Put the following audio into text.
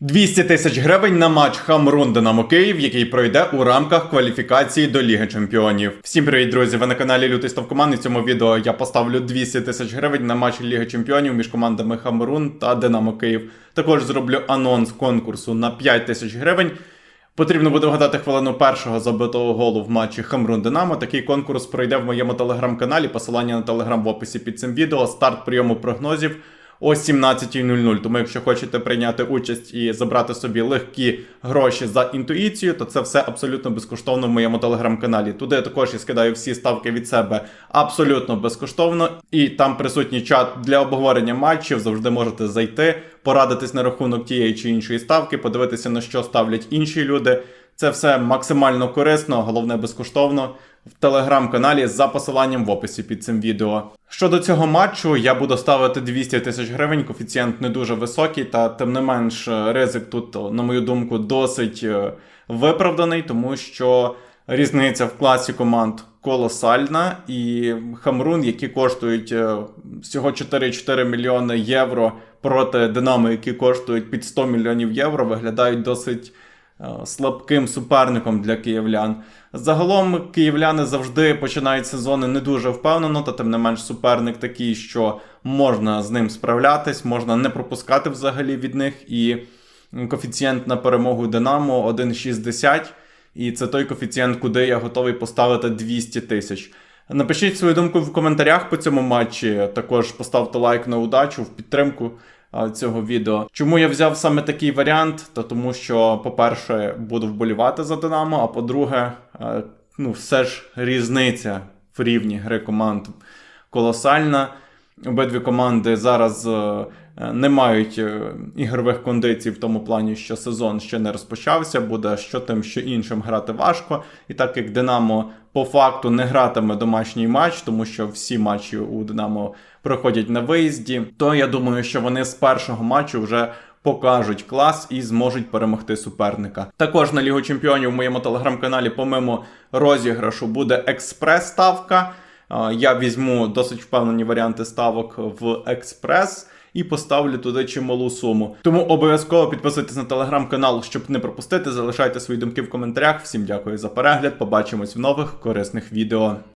200 тисяч гривень на матч Хамрун Динамо Київ, який пройде у рамках кваліфікації до Ліги Чемпіонів. Всім привіт, друзі! Ви на каналі Лютий Ставкоман. І в цьому відео я поставлю 200 тисяч гривень на матч Ліги Чемпіонів між командами Хамрун та Динамо Київ. Також зроблю анонс конкурсу на 5 тисяч гривень. Потрібно буде вгадати хвилину першого забитого голу в матчі Хамрун Динамо. Такий конкурс пройде в моєму телеграм-каналі. Посилання на телеграм в описі під цим відео. Старт прийому прогнозів о 17.00. Тому, якщо хочете прийняти участь і забрати собі легкі гроші за інтуїцію, то це все абсолютно безкоштовно в моєму телеграм-каналі. Туди я також я скидаю всі ставки від себе абсолютно безкоштовно. І там присутній чат для обговорення матчів. Завжди можете зайти, порадитись на рахунок тієї чи іншої ставки, подивитися на що ставлять інші люди. Це все максимально корисно, головне безкоштовно в телеграм-каналі за посиланням в описі під цим відео. Щодо цього матчу, я буду ставити 200 тисяч гривень. Коефіцієнт не дуже високий, та тим не менш е, ризик тут, на мою думку, досить е, виправданий, тому що різниця в класі команд колосальна, і Хамрун, які коштують е, всього 4,4 мільйони євро проти Динамо, які коштують під 100 мільйонів євро, виглядають досить е, слабким суперником для київлян. Загалом київляни завжди починають сезони не дуже впевнено, та тим не менш суперник такий, що можна з ним справлятись, можна не пропускати взагалі від них. І коефіцієнт на перемогу Динамо 1,60. І це той коефіцієнт, куди я готовий поставити 200 тисяч. Напишіть свою думку в коментарях по цьому матчі. Також поставте лайк на удачу в підтримку цього відео. Чому я взяв саме такий варіант? Та тому, що, по-перше, буду вболівати за Динамо, а по-друге, е, ну, все ж різниця в рівні гри команд колосальна. Обидві команди зараз е, не мають е, ігрових кондицій в тому плані, що сезон ще не розпочався, буде що тим, що іншим грати важко. І так як Динамо по факту не гратиме домашній матч, тому що всі матчі у Динамо проходять на виїзді, то я думаю, що вони з першого матчу вже покажуть клас і зможуть перемогти суперника. Також на Лігу Чемпіонів в моєму телеграм-каналі, помимо розіграшу, буде експрес-ставка. Я візьму досить впевнені варіанти ставок в експрес і поставлю туди чималу суму. Тому обов'язково підписуйтесь на телеграм-канал, щоб не пропустити. Залишайте свої думки в коментарях. Всім дякую за перегляд. Побачимось в нових корисних відео.